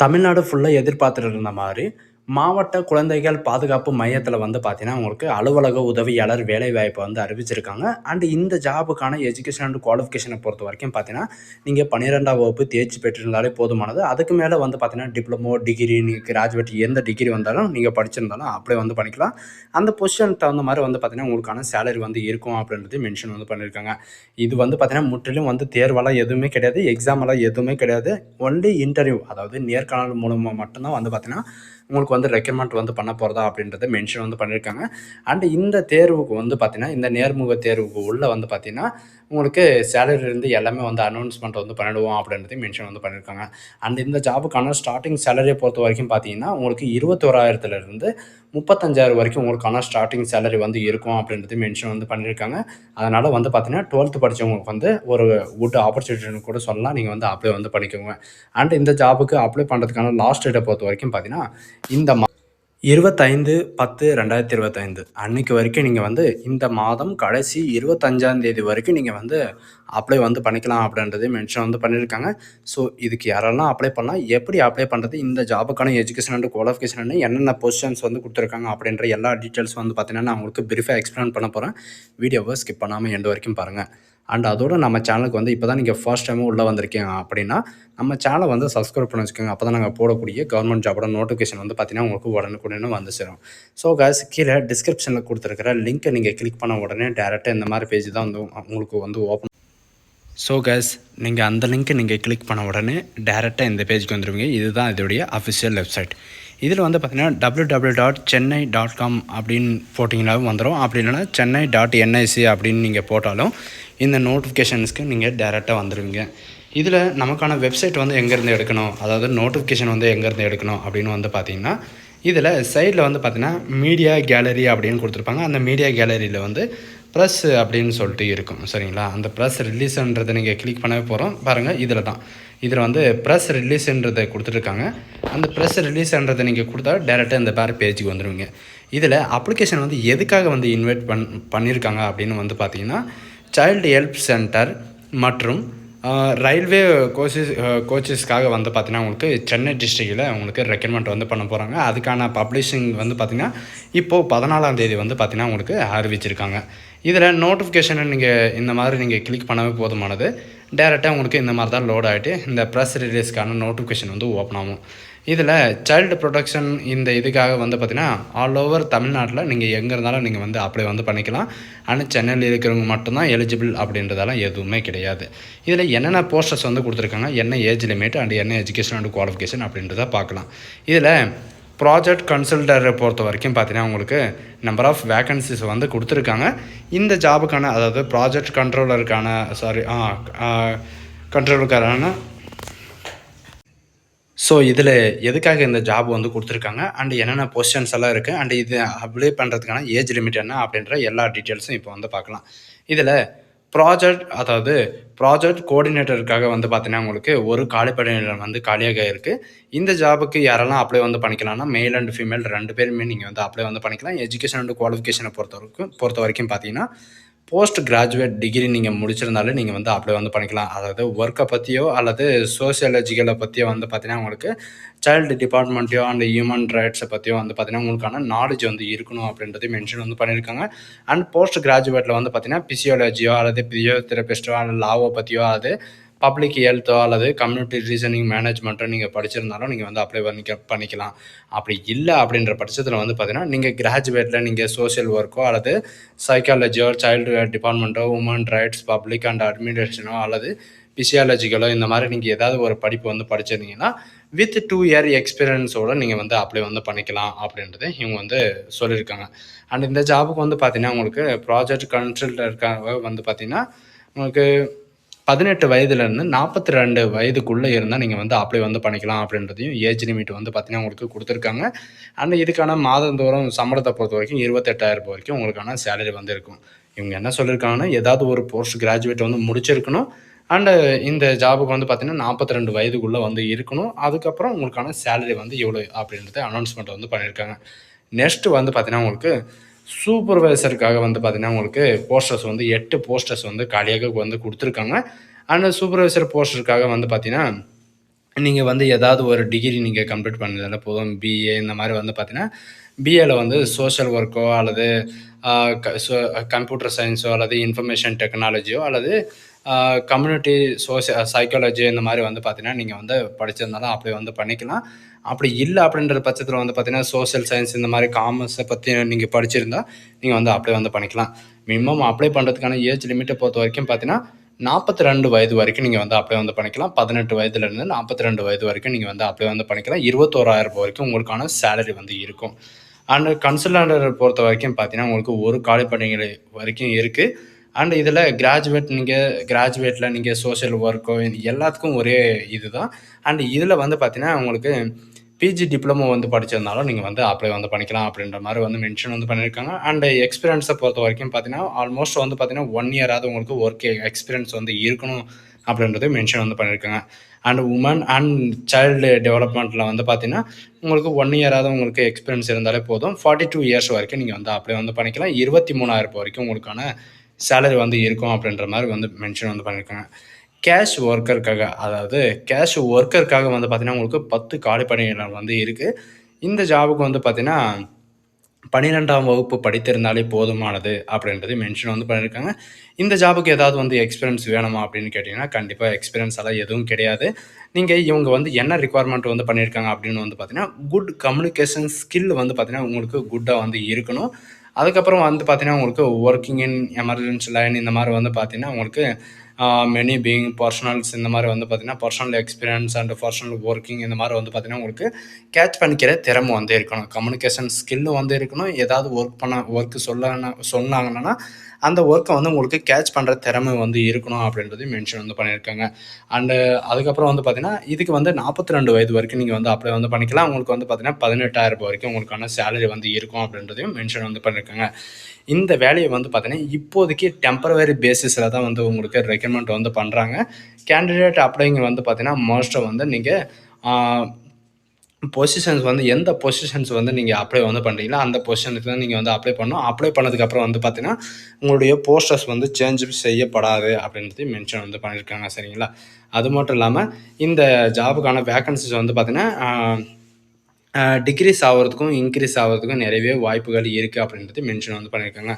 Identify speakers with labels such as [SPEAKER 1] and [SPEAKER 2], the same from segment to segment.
[SPEAKER 1] தமிழ்நாடு ஃபுல்லா எதிர்பார்த்துட்டு இருந்த மாதிரி மாவட்ட குழந்தைகள் பாதுகாப்பு மையத்தில் வந்து பார்த்தீங்கன்னா, உங்களுக்கு அலுவலக உதவியாளர் வேலைவாய்ப்பை வந்து அறிவிச்சிருக்காங்க. அண்ட் இந்த ஜாபுக்கான எஜுகேஷன் அண்ட் குவாலிஃபிகேஷனை பொறுத்த வரைக்கும் பார்த்தீங்கன்னா, நீங்கள் பன்னிரெண்டாம் வகுப்பு தேர்ச்சி பெற்றிருந்தாலே போதுமானது. அதுக்கு மேலே வந்து பார்த்தீங்கன்னா, டிப்ளமோ, டிகிரி, நீங்கள் கிராஜுவேட் எந்த டிகிரி வந்தாலும் நீங்கள் படிச்சிருந்தாலும் அப்படியே வந்து பண்ணிக்கலாம். அந்த பொசிஷன் தகுந்த மாதிரி வந்து பார்த்தீங்கன்னா, உங்களுக்கான சேலரி வந்து இருக்கும் அப்படின்றது மென்ஷன் வந்து பண்ணியிருக்காங்க. இது வந்து பார்த்தீங்கன்னா, முற்றிலும் வந்து தேர்வெல்லாம் எதுவுமே கிடையாது. எக்ஸாம்லாம் எதுவுமே கிடையாது. ஒன்லி இன்டர்வியூ அதாவது நேர்காணல் மூலமாக மட்டும்தான் வந்து பார்த்தீங்கன்னா, உங்களுக்கு வந்து ரெக்கமெண்ட் வந்து பண்ண போகிறதா அப்படின்றத மென்ஷன் வந்து பண்ணியிருக்காங்க. அண்ட் இந்த தேர்வுக்கு வந்து பார்த்தீங்கன்னா, இந்த நேர்முக தேர்வுக்கு உள்ளே வந்து பார்த்தீங்கன்னா, உங்களுக்கு சேலரிலேருந்து எல்லாமே வந்து அனௌன்ஸ்மெண்ட் வந்து பண்ணிடுவோம் அப்படின்றதையும் மென்ஷன் வந்து பண்ணியிருக்காங்க. அண்ட் இந்த ஜாபுக்கான ஸ்டார்ட்டிங் பொறுத்த வரைக்கும் பார்த்தீங்கன்னா, உங்களுக்கு 21,000லிருந்து 35,000 வரைக்கும் உங்களுக்கான ஸ்டார்டிங் சேலரி வந்து இருக்கும் அப்படின்றது மென்ஷன் வந்து பண்ணியிருக்காங்க. அதனால் வந்து பார்த்தீங்கன்னா, டுவெல்த்து படித்தவங்களுக்கு வந்து ஒரு குட் ஆப்பர்ச்சுனிட்டின்னு கூட சொல்லலாம். நீங்கள் வந்து அப்ளை வந்து பண்ணிக்கோங்க. அண்ட் இந்த ஜாபுக்கு அப்ளை பண்ணுறதுக்கான லாஸ்ட் பொறுத்த வரைக்கும் பார்த்தீங்கன்னா, இந்த மா 25/10/2025 அன்னைக்கு வரைக்கும் நீங்கள் வந்து இந்த மாதம் கடைசி இருபத்தஞ்சாந்தேதி வரைக்கும் நீங்கள் வந்து அப்ளை வந்து பண்ணிக்கலாம் அப்டின்றதையும் மென்ஷன் வந்து பண்ணியிருக்காங்க. ஸோ இதுக்கு யாரெல்லாம் அப்ளை பண்ணலாம்? எப்படி அப்ளை பண்ணுறது இந்த ஜாபுக்கான எஜுகேஷன் அண்ட் குவாலிஃபிகேஷன் என்னென்ன பொசிஷன்ஸ் வந்து கொடுத்துருக்காங்க அப்படின்ற எல்லா டீட்டெயில்ஸ் வந்து பார்த்தீங்கன்னா, நான் உங்களுக்கு பிரீஃபாக எக்ஸ்பிளைன் பண்ண போகிறேன் வீடியோவை ஸ்கிப் பண்ணாமல் எண்டு வரைக்கும் பாருங்கள் அண்ட் அதோட நம்ம சேனலுக்கு வந்து இப்போ தான் நீங்கள் ஃபர்ஸ்ட் டைமும் உள்ளே வந்திருக்கீங்க அப்படின்னா நம்ம சேனலை வந்து சப்ஸ்கிரைப் பண்ணி வச்சுக்கோங்க. அப்பதான் நாங்கள் போடக்கூடிய கவர்மெண்ட் ஜாபோட நோட்டிஃபிகேஷன் வந்து பார்த்தீங்கன்னா, உங்களுக்கு உடனுக்குடனே வந்து சேரும். ஸோ கேஸ் கீழே டிஸ்கிரிப்ஷனில் கொடுத்துருக்கிற லிங்க்கை நீங்கள் கிளிக் பண்ண உடனே டேரெக்டாக இந்த மாதிரி பேஜ் தான் வந்து உங்களுக்கு வந்து ஓப்பன் ஸோ கேஸ் நீங்கள் அந்த லிங்க்கை நீங்கள் கிளிக் பண்ண உடனே டேரெக்டாக இந்த பேஜ்க்கு வந்துடுவீங்க இதுதான் இதோடைய அஃபிஷியல் வெப்சைட். இதில் வந்து பார்த்தீங்கன்னா, போட்டிங்கனாலும் வந்துடும் அப்படி இல்லைனா சென்னை டாட் என்ஐசி அப்படின்னு நீங்கள் போட்டாலும் இந்த நோட்டிஃபிகேஷன்ஸ்க்கு நீங்கள் டேரெக்டாக வந்துடுவீங்க இதில் நமக்கான வெப்சைட் வந்து எங்கேருந்து எடுக்கணும்? அதாவது நோட்டிஃபிகேஷன் வந்து எங்கேருந்து எடுக்கணும்? அப்படின்னு வந்து பார்த்தீங்கன்னா, இதில் சைடில் வந்து பார்த்தீங்கன்னா, மீடியா கேலரி அப்படின்னு கொடுத்துருப்பாங்க அந்த மீடியா கேலரியில் வந்து ப்ரெஸ் அப்படின்னு சொல்லிட்டு இருக்கும். சரிங்களா? அந்த ப்ரெஸ் ரிலீஸுன்றதை நீங்கள் கிளிக் பண்ணவே போகிறோம் பாருங்கள் இதில் தான். இதில் வந்து ப்ரெஸ் ரிலீஸுன்றதை கொடுத்துருக்காங்க அந்த ப்ரெஸ் ரிலீஸுன்றதை நீங்கள் கொடுத்தா டேரெக்டாக இந்த பேர் பேஜுக்கு வந்துடுவீங்க இதில் அப்ளிகேஷன் வந்து எதுக்காக வந்து இன்வைட் பண் பண்ணியிருக்காங்க அப்படின்னு வந்து பார்த்தீங்கன்னா, சைல்டு ஹெல்ப் சென்டர் மற்றும் ரயில்வே கோச்சஸ் கோச்சஸ்க்காக வந்து பார்த்தீங்கன்னா, உங்களுக்கு சென்னை டிஸ்ட்ரிக்டில் உங்களுக்கு ரெக்கமெண்ட் வந்து பண்ண போகிறாங்க அதுக்கான பப்ளிஷிங் வந்து பார்த்திங்கன்னா இப்போது பதினாலாம் தேதி வந்து பார்த்திங்கன்னா உங்களுக்கு அறிவிச்சிருக்காங்க. இதில் நோட்டிஃபிகேஷனை நீங்கள் இந்த மாதிரி நீங்கள் கிளிக் பண்ணவே போதுமானது. டேரெக்டாக உங்களுக்கு இந்த மாதிரி தான் லோட் ஆகிட்டு இந்த ப்ரெஸ் ரிலீஸ்க்கான நோட்டிஃபிகேஷன் வந்து ஓப்பன் ஆகும். இதில் சைல்டு ப்ரொடெக்ஷன் இந்த இதுக்காக வந்து பார்த்தீங்கன்னா, ஆல் ஓவர் தமிழ்நாட்டில் நீங்கள் எங்கே இருந்தாலும் நீங்கள் வந்து அப்ளை வந்து பண்ணிக்கலாம். ஆனால் சென்னையில் இருக்கிறவங்க மட்டும்தான் எலிஜிபிள் அப்படின்றதெல்லாம் எதுவுமே கிடையாது. இதில் என்னென்ன போஸ்டர்ஸ் வந்து கொடுத்துருக்காங்க என்ன ஏஜ் லிமிட் அண்ட் என்ன எஜுகேஷன் அண்ட் குவாலிஃபிகேஷன் அப்படின்றத பார்க்கலாம். இதில் ப்ராஜெக்ட் கன்சல்டரை பொறுத்த வரைக்கும் பார்த்தீங்கன்னா, உங்களுக்கு நம்பர் ஆஃப் வேக்கன்சிஸ் வந்து கொடுத்துருக்காங்க இந்த ஜாபுக்கான அதாவது ப்ராஜெக்ட் கண்ட்ரோலருக்கான சாரி கண்ட்ரோலுக்கான கண்ட்ரோலருக்கான ஸோ இதில் எதுக்காக இந்த ஜாப் வந்து கொடுத்துருக்காங்க அண்ட் என்னென்ன பொசிஷன்ஸ் எல்லாம் இருக்குது அண்ட் இது அப்ளை பண்ணுறதுக்கான ஏஜ் லிமிட் என்ன? அப்படின்ற எல்லா டீட்டெயில்ஸும் இப்போ வந்து பார்க்கலாம். இதில் ப்ராஜெக்ட் அதாவது ப்ராஜெக்ட் கோஆர்டினேட்டருக்காக வந்து பார்த்தீங்கன்னா, உங்களுக்கு ஒரு காலிப்படையினர் வந்து காலியாக இருக்குது இந்த ஜாபுக்கு யாரெல்லாம் அப்ளை வந்து பண்ணிக்கலாம்னா, மேல் அண்ட் ஃபீமேல் ரெண்டு பேருமே நீங்கள் வந்து அப்ளை வந்து பண்ணிக்கலாம். எஜுகேஷன் அண்ட் குவாலிஃபிகேஷன பொறுத்தவரைக்கும் பொறுத்தவரைக்கும் பார்த்தீங்கன்னா, போஸ்ட் கிராஜுவேட் டிகிரி நீங்கள் முடிச்சிருந்தாலே நீங்கள் வந்து அப்ளை வந்து பண்ணிக்கலாம். அதாவது ஒர்க்கை பற்றியோ அல்லது சோசியாலஜிக்கலை பற்றியோ வந்து பார்த்தீங்கன்னா, உங்களுக்கு சைல்டு டிபார்ட்மெண்ட்டையோ அண்ட் ஹியூமன் ரைட்ஸை பற்றியோ வந்து பார்த்தீங்கன்னா, உங்களுக்கான நாலேஜ் வந்து இருக்கணும் அப்டின்றத மென்ஷன் வந்து பண்ணியிருக்காங்க. அண்ட் போஸ்ட் கிராஜுவேட்டில் வந்து பார்த்தீங்கன்னா, பிசியாலஜியோ அல்லது பிசியோதெரபிஸ்ட்டோ அல்லது லாவோ பற்றியோ அது பப்ளிக் ஹெல்த்தோ அல்லது கம்யூனிட்டி ரீசனிங் மேனேஜ்மெண்ட்டோ நீங்கள் படிச்சிருந்தாலும் நீங்கள் வந்து அப்ளை பண்ணிக்க பண்ணிக்கலாம். அப்படி இல்லை அப்படின்ற பட்சத்தில் வந்து பார்த்தீங்கன்னா, நீங்கள் கிராஜுவேட்டில் நீங்கள் சோசியல் ஒர்க்கோ அல்லது சைக்காலஜியோ, சைல்டு டிபார்ட்மெண்ட்டோ, உமன் ரைட்ஸ், பப்ளிக் அண்ட் அட்மினிஸ்ட்ரேஷனோ அல்லது பிசியாலஜிக்கலோ இந்த மாதிரி நீங்கள் ஏதாவது ஒரு படிப்பு வந்து படிச்சிருந்தீங்கன்னா, வித் டூ இயர் எக்ஸ்பீரியன்ஸோடு நீங்கள் வந்து அப்ளை வந்து பண்ணிக்கலாம் அப்படின்றத இவங்க வந்து சொல்லியிருக்காங்க. அண்ட் இந்த ஜாபுக்கு வந்து பார்த்தீங்கன்னா, உங்களுக்கு ப்ராஜெக்ட் கன்சல்டருக்காக வந்து பார்த்தீங்கன்னா, உங்களுக்கு பதினெட்டு வயதுலேருந்து நாற்பத்தி ரெண்டு வயதுக்குள்ளே இருந்தால் நீங்கள் வந்து அப்ளை வந்து பண்ணிக்கலாம் அப்படின்றதையும் ஏஜ் லிமிட் வந்து பார்த்தீங்கன்னா, உங்களுக்கு கொடுத்துருக்காங்க அண்ட் இதுக்கான மாதந்தோறும் சம்மளத்தை பொறுத்த வரைக்கும் இருபத்தெட்டாயிரம் ரூபாய் வரைக்கும் உங்களுக்கான சேலரி வந்து இருக்கும். இவங்க என்ன சொல்லியிருக்காங்கன்னா, ஏதாவது ஒரு போஸ்ட் கிராஜுவேட் வந்து முடிச்சிருக்கணும். அண்டு இந்த ஜாபுக்கு வந்து பார்த்தீங்கன்னா, 42 வயதுக்குள்ள வந்து இருக்கணும். அதுக்கப்புறம் உங்களுக்கான சேலரி வந்து இவ்வளோ அப்படின்றத அனௌன்ஸ்மெண்ட் வந்து பண்ணியிருக்காங்க. நெக்ஸ்ட் வந்து பார்த்தீங்கன்னா, உங்களுக்கு சூப்பர்வைசருக்காக வந்து பார்த்தீங்கன்னா, உங்களுக்கு போஸ்டர்ஸ் வந்து எட்டு போஸ்டர்ஸ் வந்து காலியாக வந்து கொடுத்துருக்காங்க. அந்த சூப்பர்வைசர் போஸ்டருக்காக வந்து பார்த்தீங்கன்னா, நீங்கள் வந்து ஏதாவது ஒரு டிகிரி நீங்கள் கம்ப்ளீட் பண்ணதால போதும் பிஏ இந்த மாதிரி வந்து பார்த்தீங்கன்னா பிஏல வந்து சோஷியல் ஒர்க்கோ அல்லது கம்ப்யூட்டர் சயின்ஸோ அல்லது இன்ஃபர்மேஷன் டெக்னாலஜியோ அல்லது கம்யூனிட்டி சோசிய சைக்காலஜி இந்த மாதிரி வந்து பார்த்தீங்கன்னா நீங்கள் வந்து படிச்சிருந்தாலும் அப்படி வந்து பண்ணிக்கலாம். அப்படி இல்லை அப்படின்ற பட்சத்தில் வந்து பார்த்தீங்கன்னா சோஷியல் சயின்ஸ் இந்த மாதிரி காமர்ஸை பற்றி நீங்கள் படிச்சிருந்தா நீங்கள் வந்து அப்ளை வந்து பண்ணிக்கலாம். மினிமம் அப்ளை பண்ணுறதுக்கான ஏஜ் லிமிட்டை பொறுத்த வரைக்கும் பார்த்தீங்கன்னா நாற்பத்தி ரெண்டு வயது வரைக்கும் நீங்கள் வந்து அப்ளை வந்து பண்ணிக்கலாம். பதினெட்டு வயதுலேருந்து நாற்பத்தி ரெண்டு வயது வரைக்கும் நீங்கள் வந்து அப்ளை வந்து பண்ணிக்கலாம். இருபத்தோராயிரம் ரூபாய் வரைக்கும் உங்களுக்கான சேலரி வந்து இருக்கும். அண்ட் கன்சல்டன்ட் பொறுத்த வரைக்கும் பார்த்தீங்கன்னா உங்களுக்கு ஒரு காலி பணிகள் வரைக்கும் இருக்குது அண்ட் இதில் கிராஜுவேட் நீங்கள் கிராஜுவேட்டில் நீங்கள் சோஷியல் ஒர்க்கோ எல்லாத்துக்கும் ஒரே இது தான் அண்ட் இதில் வந்து பார்த்தீங்கன்னா உங்களுக்கு பிஜி டிப்ளமோ வந்து படிச்சிருந்தாலும் நீங்கள் வந்து அப்ளை வந்து பண்ணிக்கலாம் அப்படின்ற மாதிரி வந்து மென்ஷன் வந்து பண்ணியிருக்காங்க அண்ட் எக்ஸ்பீரியன்ஸை பொறுத்த வரைக்கும் பார்த்தீங்கன்னா ஆல்மோஸ்ட் வந்து பார்த்தீங்கன்னா ஒன் இயராவது உங்களுக்கு ஒர்க் எக்ஸ்பீரியன்ஸ் வந்து இருக்கணும் அப்படின்றது மென்ஷன் வந்து பண்ணியிருக்காங்க அண்ட் உமன் அண்ட் சைல்டு டெவலப்மெண்ட்டில் வந்து பார்த்தீங்கன்னா உங்களுக்கு ஒன் இயராவது உங்களுக்கு எக்ஸ்பீரியன்ஸ் இருந்தாலே போதும். ஃபார்ட்டி டூ இயர்ஸ் வரைக்கும் நீங்கள் வந்து அப்ளை வந்து பண்ணிக்கலாம். இருபத்தி மூணாயிரம் ரூபாய் வரைக்கும் உங்களுக்கான சேலரி வந்து இருக்கும் அப்படின்ற மாதிரி வந்து மென்ஷன் வந்து பண்ணியிருக்காங்க கேஷ் ஒர்க்கருக்காக அதாவது கேஷ் ஒர்க்கருக்காக வந்து பார்த்தீங்கன்னா உங்களுக்கு பத்து காலி பணியிடம் வந்து இருக்குது இந்த ஜாபுக்கு வந்து பார்த்தீங்கன்னா பன்னிரெண்டாம் வகுப்பு படித்திருந்தாலே போதுமானது அப்படின்றது மென்ஷன் வந்து பண்ணியிருக்காங்க இந்த ஜாபுக்கு ஏதாவது வந்து எக்ஸ்பீரியன்ஸ் வேணுமா அப்படின்னு கேட்டிங்கன்னா கண்டிப்பாக எக்ஸ்பீரியன்ஸ் எல்லாம் எதுவும் கிடையாது. நீங்கள் இவங்க வந்து என்ன ரிக்குவயர்மெண்ட் வந்து பண்ணியிருக்காங்க அப்படின்னு வந்து பார்த்தீங்கன்னா குட் கம்யூனிகேஷன் ஸ்கில் வந்து பார்த்தீங்கன்னா உங்களுக்கு குட்டாக வந்து இருக்கணும். அதுக்கப்புறம் வந்து பார்த்தீங்கன்னா உங்களுக்கு ஒர்க்கிங் இன் எமர்ஜென்சி லைன் இந்த மாதிரி வந்து பார்த்தீங்கன்னா உங்களுக்கு மெனி பீயிங் பர்சனல்ஸ் இந்த மாதிரி வந்து பார்த்தீங்கன்னா personal experience and personal working இந்த மாதிரி வந்து பார்த்தீங்கன்னா உங்களுக்கு கேட்ச் பண்ணிக்கிற திறமை வந்து இருக்கணும். கம்யூனிகேஷன் ஸ்கில்லும் வந்து இருக்கணும். ஏதாவது ஒர்க் பண்ண ஒர்க்கு சொல்ல சொன்னாங்கன்னா அந்த ஒர்க்கை வந்து உங்களுக்கு கேட்ச் பண்ணுற திறமை வந்து இருக்கணும் அப்படின்றது மென்ஷன் வந்து பண்ணியிருக்காங்க. அண்டு அதுக்கப்புறம் வந்து பார்த்தீங்கன்னா இதுக்கு வந்து நாற்பத்தி ரெண்டு வயது வரைக்கும் நீங்கள் வந்து அப்ளை வந்து பண்ணிக்கலாம். உங்களுக்கு வந்து பார்த்தீங்கன்னா பதினெட்டாயிரம் ரூபாய் வரைக்கும் உங்களுக்கான சேலரி வந்து இருக்கும் அப்படின்றதையும் மென்ஷன் வந்து பண்ணியிருக்காங்க. இந்த வேலையை வந்து பார்த்தீங்கன்னா இப்போதைக்கு டெம்பரவரி பேசிஸில் தான் வந்து உங்களுக்கு ரெக்கமெண்ட் வந்து பண்ணுறாங்க கேண்டிடேட் அப்ளைங்க வந்து பார்த்தீங்கன்னா மோஸ்ட்டாக வந்து நீங்கள் பொசிஷன்ஸ் வந்து எந்த பொசிஷன்ஸ் வந்து நீங்கள் அப்ளை வந்து பண்ணுறீங்களோ அந்த பொசிஷனுக்கு தான் நீங்கள் வந்து அப்ளை பண்ணணும். அப்ளை பண்ணதுக்கப்புறம் வந்து பார்த்தீங்கன்னா உங்களுடைய போஸ்டர்ஸ் வந்து சேஞ்ச் செய்யப்படாது அப்படின்றது மென்ஷன் வந்து பண்ணியிருக்காங்க சரிங்களா? அது மட்டும் இல்லாமல் இந்த ஜாபுக்கான வேக்கன்சிஸ் வந்து பார்த்தீங்கன்னா டிக்ரீஸ் ஆகிறதுக்கும் இன்க்ரீஸ் ஆகிறதுக்கும் நிறையவே வாய்ப்புகள் இருக்குது அப்படின்றது மென்ஷன் வந்து பண்ணியிருக்காங்க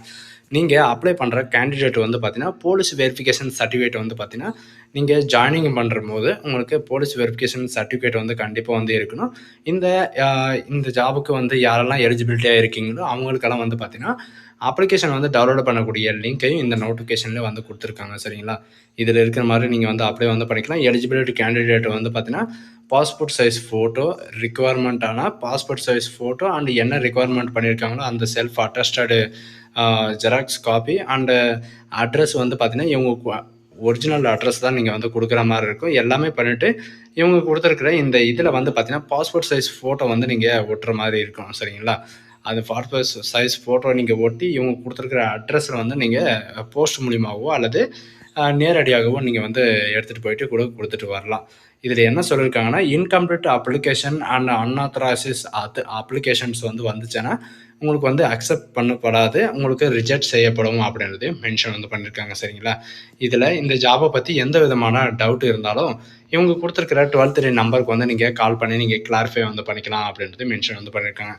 [SPEAKER 1] நீங்கள் அப்ளை பண்ணுற கேண்டிடேட் வந்து பார்த்தீங்கன்னா போலீஸ் வெரிஃபிகேஷன் சர்டிஃபிகேட் வந்து பார்த்தீங்கன்னா நீங்கள் ஜாயினிங் பண்ணுற போது உங்களுக்கு போலீஸ் வெரிஃபிகேஷன் சர்டிஃபிகேட் வந்து கண்டிப்பாக வந்து இருக்கணும். இந்த இந்த ஜாபுக்கு வந்து யாரெல்லாம் எலிஜிபிலிட்டியாக இருக்கீங்களோ அவங்களுக்கெல்லாம் வந்து பார்த்தீங்கன்னா அப்ளிகேஷன் வந்து டவுன்லோட் பண்ணக்கூடிய லிங்க்கையும் இந்த நோட்டிஃபிகேஷனில் வந்து கொடுத்துருக்காங்க சரிங்களா? இதில் இருக்கிற மாதிரி நீங்கள் வந்து அப்ளை வந்து பண்ணிக்கலாம். எலிஜிபிலிட்டி கேண்டிடேட் வந்து பார்த்தீங்கன்னா பாஸ்போர்ட் சைஸ் ஃபோட்டோ ரிக்குவயர்மெண்ட்டான பாஸ்போர்ட் சைஸ் ஃபோட்டோ அண்ட் என்ன ரிக்குவயர்மெண்ட் பண்ணியிருக்காங்களோ அந்த self attested xerox copy and address வந்து பார்த்தீங்கன்னா இவங்க ஒரிஜினல் அட்ரஸ் தான் நீங்கள் வந்து கொடுக்குற மாதிரி இருக்கும். எல்லாமே பண்ணிவிட்டு இவங்க கொடுத்துருக்குற இந்த இதில் வந்து பார்த்தீங்கன்னா பாஸ்போர்ட் சைஸ் ஃபோட்டோ வந்து நீங்கள் ஒட்டுற மாதிரி இருக்கும் சரிங்களா? அது பாஸ்போர்ட் சைஸ் ஃபோட்டோ நீங்கள் ஒட்டி இவங்க கொடுத்துருக்குற அட்ரஸில் வந்து நீங்கள் போஸ்ட் மூலியமாகவோ அல்லது நேரடியாகவோ நீங்கள் வந்து எடுத்துகிட்டு போயிட்டு கூட கொடுத்துட்டு வரலாம். இதில் என்ன சொல்லியிருக்காங்கன்னா இன்கம்ப்ளீட் அப்ளிகேஷன் அண்ட் அன்ஆத்தரைசிஸ் அது அப்ளிகேஷன்ஸ் வந்து வந்துச்சுன்னா உங்களுக்கு வந்து அக்செப்ட் பண்ணப்படாது உங்களுக்கு ரிஜெக்ட் செய்யப்படும் அப்படின்றதையும் மென்ஷன் வந்து பண்ணியிருக்காங்க சரிங்களா? இதில் இந்த ஜாபை பற்றி எந்த விதமான டவுட் இருந்தாலும் இவங்க கொடுத்துருக்கிற டுவெல் த்ரீ நம்பருக்கு வந்து நீங்கள் கால் பண்ணி நீங்கள் கிளாரிஃபை வந்து பண்ணிக்கலாம் அப்படின்றது மென்ஷன் வந்து பண்ணியிருக்காங்க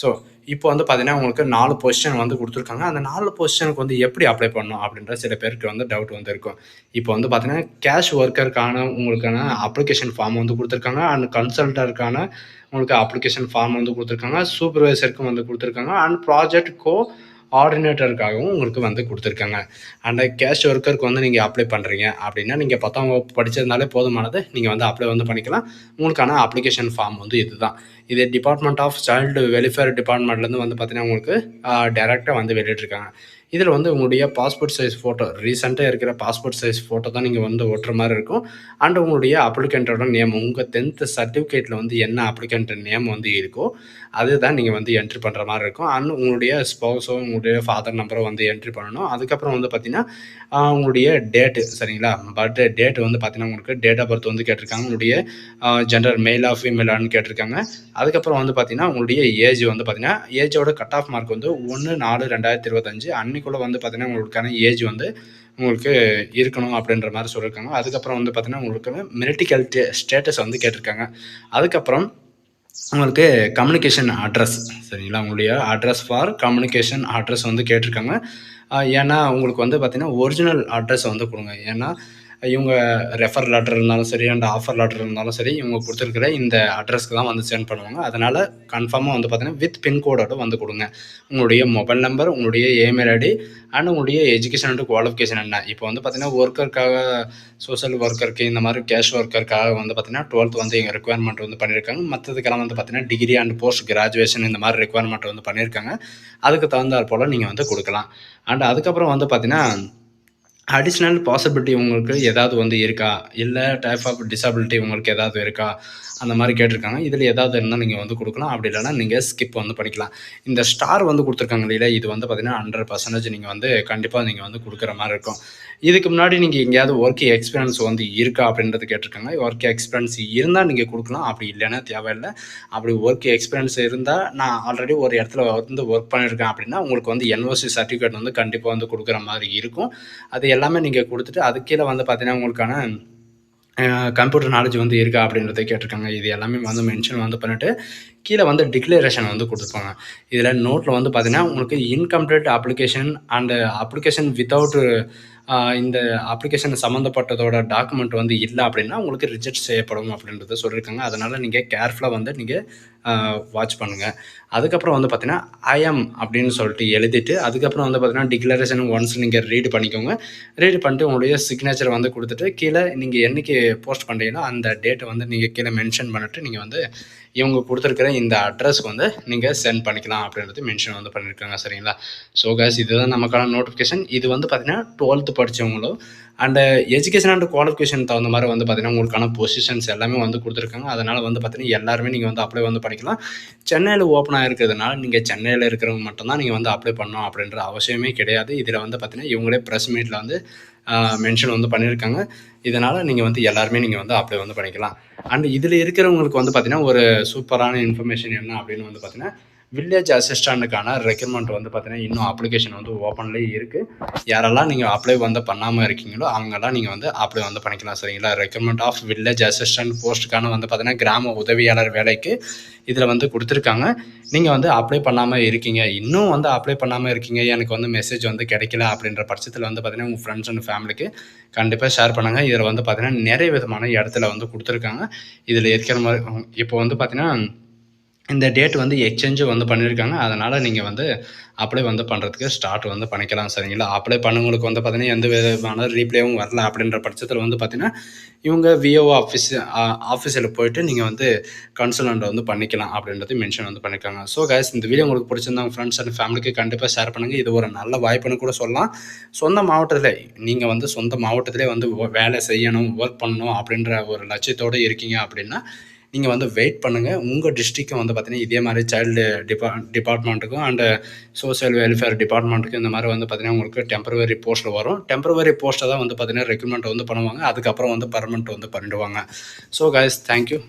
[SPEAKER 1] ஸோ இப்போ வந்து பார்த்தீங்கன்னா உங்களுக்கு நாலு பொசிஷன் வந்து கொடுத்துருக்காங்க. அந்த நாலு பொசிஷனுக்கு வந்து எப்படி அப்ளை பண்ணணும் அப்படின்ற சில பேருக்கு வந்து டவுட் வந்து இருக்கும். இப்போ வந்து பார்த்தீங்கன்னா கேஷ் ஒர்க்கருக்கான உங்களுக்கான அப்ளிகேஷன் ஃபார்ம் வந்து கொடுத்துருக்காங்க. அண்ட் கன்சல்டருக்கான உங்களுக்கு அப்ளிகேஷன் ஃபார்ம் வந்து கொடுத்துருக்காங்க. சூப்பர்வைசருக்கும் வந்து கொடுத்துருக்காங்க. அண்ட் ப்ராஜெக்ட் கோ ஆர்டினேட்டருக்காகவும் உங்களுக்கு வந்து கொடுத்துருக்காங்க. அண்ட் கேஷ் ஒர்க்கருக்கு வந்து நீங்கள் அப்ளை பண்ணுறீங்க அப்படின்னா நீங்கள் பத்தாம் வகுப்பு படிச்சிருந்தாலே போதுமானது. நீங்கள் வந்து அப்ளை வந்து பண்ணிக்கலாம். உங்களுக்கான அப்ளிகேஷன் ஃபார்ம் வந்து இதுதான். இது டிபார்ட்மெண்ட் ஆஃப் சைல்டு வெல்ஃபேர் டிபார்ட்மெண்ட்லேருந்து வந்து பார்த்தீங்கன்னா உங்களுக்கு டேரெக்டாக வந்து வெளியிட்ருக்காங்க இதில் வந்து உங்களுடைய பாஸ்போர்ட் சைஸ் ஃபோட்டோ ரீசெண்டாக இருக்கிற பாஸ்போர்ட் சைஸ் ஃபோட்டோ தான் நீங்கள் வந்து ஒட்டுற மாதிரி இருக்கும். அண்ட் உங்களுடைய அப்ளிகண்ட்டோட நேம் உங்கள் டென்த்து சர்டிஃபிகேட்டில் வந்து என்ன அப்ளிகண்ட் நேம் வந்து இருக்கோ அதுதான் நீங்கள் வந்து என்ட்ரி பண்ணுற மாதிரி இருக்கும். அண்ட் உங்களுடைய ஸ்பௌஸோ உங்களுடைய ஃபாதர் நம்பரோ வந்து என்ட்ரி பண்ணணும். அதுக்கப்புறம் வந்து பார்த்தீங்கன்னா உங்களுடைய டேட்டு சரிங்களா? பர்த்டே டேட் வந்து பார்த்தீங்கன்னா உங்களுக்கு டேட் ஆஃப் பர்த் வந்து கேட்டிருக்காங்க. உங்களுடைய ஜெண்டர் மேலா ஃபீமேலான்னு கேட்டிருக்காங்க. அதுக்கப்புறம் வந்து பார்த்தீங்கன்னா உங்களுடைய ஏஜ் வந்து பார்த்தீங்கன்னா ஏஜோட கட் ஆஃப் மார்க் வந்து ஒன்று நாலு ரெண்டாயிரத்தி இருபத்தஞ்சு. அன்னைக்கு என்னைக்குள்ள வந்து பார்த்தீங்கன்னா உங்களுக்கான ஏஜ் வந்து உங்களுக்கு இருக்கணும் அப்படின்ற மாதிரி சொல்லியிருக்காங்க. அதுக்கப்புறம் வந்து பார்த்தீங்கன்னா உங்களுக்கு மெரிட்டிக்கல் ஸ்டேட்டஸ் வந்து கேட்டிருக்காங்க. அதுக்கப்புறம் உங்களுக்கு கம்யூனிகேஷன் அட்ரஸ் சரிங்களா? உங்களுடைய அட்ரஸ் ஃபார் கம்யூனிகேஷன் அட்ரஸ் வந்து கேட்டிருக்காங்க. ஏன்னா உங்களுக்கு வந்து பார்த்தீங்கன்னா ஒரிஜினல் அட்ரஸ் வந்து கொடுங்க. ஏன்னா இவங்க ரெஃபர் லெட்டர் இருந்தாலும் சரி அண்ட் ஆஃபர் லெட்டர் இருந்தாலும் சரி இவங்க கொடுத்துருக்குற இந்த அட்ரஸ்க்கு தான் வந்து சென்ட் பண்ணுவாங்க. அதனால் கன்ஃபார்மாக வந்து பார்த்தீங்கன்னா வித் பின்கோடோட வந்து கொடுங்க. உங்களுடைய மொபைல் நம்பர் உங்களுடைய இமெயில் ஐடி அண்ட் உங்களுடைய எஜுகேஷன் அண்ட் குவாலிஃபிகேஷன் என்ன. இப்போ வந்து பார்த்தீங்கன்னா ஒர்க்கருக்காக சோஷியல் ஒர்க்கருக்கு இந்த மாதிரி கேஷ் ஒர்க்கருக்காக வந்து பார்த்தீங்கன்னா டுவெல்த் வந்து எங்கள் ரெக்குவயர்மெண்ட் வந்து பண்ணியிருக்காங்க. மற்றதுக்கெல்லாம் வந்து பார்த்தீங்கன்னா டிகிரி அண்ட் போஸ்ட் கிராஜுவேஷன் இந்த மாதிரி ரெக்குவயர்மெண்ட் வந்து பண்ணியிருக்காங்க. அதுக்கு தகுந்தாற் போல் நீங்கள் வந்து கொடுக்கலாம். அண்ட் அதுக்கப்புறம் வந்து பார்த்தீங்கன்னா அடிஷ்னல் பாசிபிலிட்டி உங்களுக்கு ஏதாவது வந்து இருக்கா? இல்லை டைப் ஆஃப் டிசபிலிட்டி உங்களுக்கு ஏதாவது இருக்கா? அந்த மாதிரி கேட்டிருக்காங்க. இதில் ஏதாவது இருந்தால் நீங்கள் வந்து கொடுக்கலாம். அப்படி இல்லைன்னா நீங்கள் ஸ்கிப் வந்து பண்ணிக்கலாம். இந்த ஸ்டார் வந்து கொடுத்துருக்காங்க இல்லையா? இது வந்து பார்த்தீங்கன்னா ஹண்ட்ரட் பர்சன்டேஜ் நீங்கள் வந்து கண்டிப்பாக நீங்கள் வந்து கொடுக்குற மாதிரி இருக்கும். இதுக்கு முன்னாடி நீங்கள் எங்கேயாவது ஒர்க் எக்ஸ்பீரியன்ஸ் வந்து இருக்கா அப்படின்றது கேட்டிருக்காங்க. ஒர்க் எக்ஸ்பீரியன்ஸ் இருந்தால் நீங்கள் கொடுக்கலாம். அப்படி இல்லைன்னா தேவையில்லை. அப்படி ஒர்க் எக்ஸ்பீரியன்ஸ் இருந்தால் நான் ஆல்ரெடி ஒரு இடத்துல வந்து ஒர்க் பண்ணியிருக்கேன் அப்படின்னா உங்களுக்கு வந்து என்ஓசி சர்டிஃபிகேட் வந்து கண்டிப்பாக வந்து கொடுக்குற மாதிரி இருக்கும். அது எல்லாமே நீங்கள் கொடுத்துட்டு அது கீழே வந்து பார்த்தீங்கன்னா உங்களுக்கான கம்ப்யூட்டர் நாலேஜ் வந்து இருக்கா அப்படின்றத கேட்டிருக்காங்க. இது எல்லாமே வந்து மென்ஷன் வந்து பண்ணிட்டு கீழே வந்து டிக்ளரேஷன் வந்து கொடுத்துருப்பாங்க. இதில் நோட்டில் வந்து பார்த்தீங்கன்னா உங்களுக்கு incomplete application and application without இந்த அப்ளிகேஷன் சம்மந்தப்பட்டதோட டாக்குமெண்ட் வந்து இல்லை அப்படின்னா உங்களுக்கு ரிஜெக்ட் செய்யப்படும் அப்படின்றத சொல்லியிருக்காங்க. அதனால் நீங்கள் கேர்ஃபுல்லாக வந்து நீங்கள் வாட்ச் பண்ணுங்கள் அதுக்கப்புறம் வந்து பார்த்தீங்கன்னா ஐஎம் அப்படின்னு சொல்லிட்டு எழுதிட்டு அதுக்கப்புறம் வந்து பார்த்தீங்கன்னா டிக்ளரேஷன் ஒன்ஸ் நீங்கள் ரீடு பண்ணிக்கோங்க. ரீட் பண்ணிட்டு உங்களுடைய சிக்னேச்சர் வந்து கொடுத்துட்டு கீழே நீங்கள் என்னைக்கு போஸ்ட் பண்ணுறீங்களோ அந்த டேட்டை வந்து நீங்கள் கீழே மென்ஷன் பண்ணிட்டு நீங்கள் வந்து இவங்க கொடுத்துருக்கிற இந்த அட்ரஸ்க்கு வந்து நீங்கள் சென்ட் பண்ணிக்கலாம் அப்படின்றது மென்ஷன் வந்து பண்ணியிருக்காங்க சரிங்களா? ஸோ கேஸ் இதுதான் நமக்கான நோட்டிஃபிகேஷன் இது வந்து பார்த்தீங்கன்னா டுவெல்த்து படித்தவங்களும் அண்டு எஜுகேஷன் அண்ட் குவாலிஃபிகேஷன் தகுந்த மாதிரி வந்து பார்த்தீங்கன்னா உங்களுக்கான பொசிஷன்ஸ் எல்லாமே வந்து கொடுத்துருக்காங்க. அதனால் வந்து பார்த்தீங்கன்னா எல்லாருமே நீங்கள் வந்து அப்ளை வந்து பண்ணிக்கலாம். சென்னையில் ஓப்பனாக இருக்கிறதுனால நீங்கள் சென்னையில் இருக்கிறவங்க மட்டும்தான் நீங்கள் வந்து அப்ளை பண்ணணும் அப்படின்ற அவசியமே கிடையாது. இதில் வந்து பார்த்தீங்கன்னா இவங்களே ப்ரெஸ் மீட்டில் வந்து மென்ஷன் வந்து பண்ணியிருக்காங்க இதனால் நீங்கள் வந்து எல்லாருமே நீங்கள் வந்து அப்ளை வந்து பண்ணிக்கலாம். அண்ட் இதில் இருக்கிறவங்களுக்கு வந்து பார்த்தீங்கன்னா ஒரு சூப்பரான இன்ஃபர்மேஷன் என்ன அப்படின்னு வந்து பார்த்தீங்கன்னா வில்லேஜ் அசிஸ்டண்ட்டுக்கான ரெக்யூர்மெண்ட் வந்து பார்த்தீங்கன்னா இன்னும் அப்ளிகேஷன் வந்து ஓப்பன்லேயே இருக்குது யாரெல்லாம் நீங்கள் அப்ளை வந்து பண்ணாமல் இருக்கீங்களோ அவங்கெல்லாம் நீங்கள் வந்து அப்ளை வந்து பண்ணிக்கலாம் சரிங்களா? ரெக்யூர்மெண்ட் ஆஃப் வில்லேஜ் அசிஸ்டன்ட் போஸ்ட்டுக்கான வந்து பார்த்தீங்கன்னா கிராம உதவியாளர் வேலைக்கு இதில் வந்து கொடுத்துருக்காங்க. நீங்கள் வந்து அப்ளை பண்ணாமல் இருக்கீங்க. இன்னும் வந்து அப்ளை பண்ணாமல் இருக்கீங்க. எனக்கு வந்து மெசேஜ் வந்து கிடைக்கல அப்படின்ற பட்சத்தில் வந்து பார்த்தீங்கன்னா உங்கள் ஃப்ரெண்ட்ஸ் அண்ட் ஃபேமிலிக்கு கண்டிப்பாக ஷேர் பண்ணுங்கள் இதில் வந்து பார்த்தீங்கன்னா நிறைய விதமான இடத்துல வந்து கொடுத்துருக்காங்க. இதில் இருக்கிற மாதிரி இப்போ வந்து பார்த்தீங்கன்னா இந்த டேட் வந்து எக்ஸ்சேஞ்சு வந்து பண்ணியிருக்காங்க அதனால் நீங்கள் வந்து அப்ளை வந்து பண்ணுறதுக்கு ஸ்டார்ட் வந்து பண்ணிக்கலாம் சரிங்களா? அப்ளை பண்ணவங்களுக்கு வந்து பார்த்தீங்கன்னா எந்த விதமான ரீப்ளேவும் வரல அப்படின்ற பட்சத்தில் வந்து பார்த்தீங்கன்னா இவங்க விஓ ஆஃபீஸ் ஆஃபீஸில் போயிட்டு நீங்கள் வந்து கன்சல்டன்ட் வந்து பண்ணிக்கலாம் அப்படின்றது மென்ஷன் வந்து பண்ணியிருக்காங்க ஸோ கைஸ் இந்த வீடியோ உங்களுக்கு பிடிச்சிருந்தாங்க ஃப்ரெண்ட்ஸ் அண்ட் ஃபேமிலிக்கு கண்டிப்பாக ஷேர் பண்ணுங்கள் இது ஒரு நல்ல வாய்ப்புன்னு கூட சொல்லலாம். சொந்த மாவட்டத்தில் நீங்கள் வந்து சொந்த மாவட்டத்திலே வந்து வேலை செய்யணும் ஒர்க் பண்ணணும் அப்படின்ற ஒரு லட்சியத்தோடு இருக்கீங்க அப்படின்னா நீங்கள் வந்து வெயிட் பண்ணுங்கள் உங்கள் டிஸ்ட்ரிக்கும் வந்து பார்த்தீங்கன்னா இதே மாதிரி சைல்டு டிபா டிபார்ட்மெண்ட்டுக்கும் அண்டு சோஷியல் வெல்ஃபேர் டிபார்ட்மெண்ட்டுக்கும் இந்த மாதிரி வந்து பார்த்தீங்கன்னா உங்களுக்கு டெம்பரவரி போஸ்ட்டில் வரும். டெம்பரவரி போஸ்ட்டை தான் வந்து பார்த்தீங்கன்னா ரெக்ரூட்மெண்ட் வந்து பண்ணுவாங்க. அதுக்கப்புறம் வந்து பர்மனெண்ட் வந்து பண்ணிடுவாங்க. So guys thank you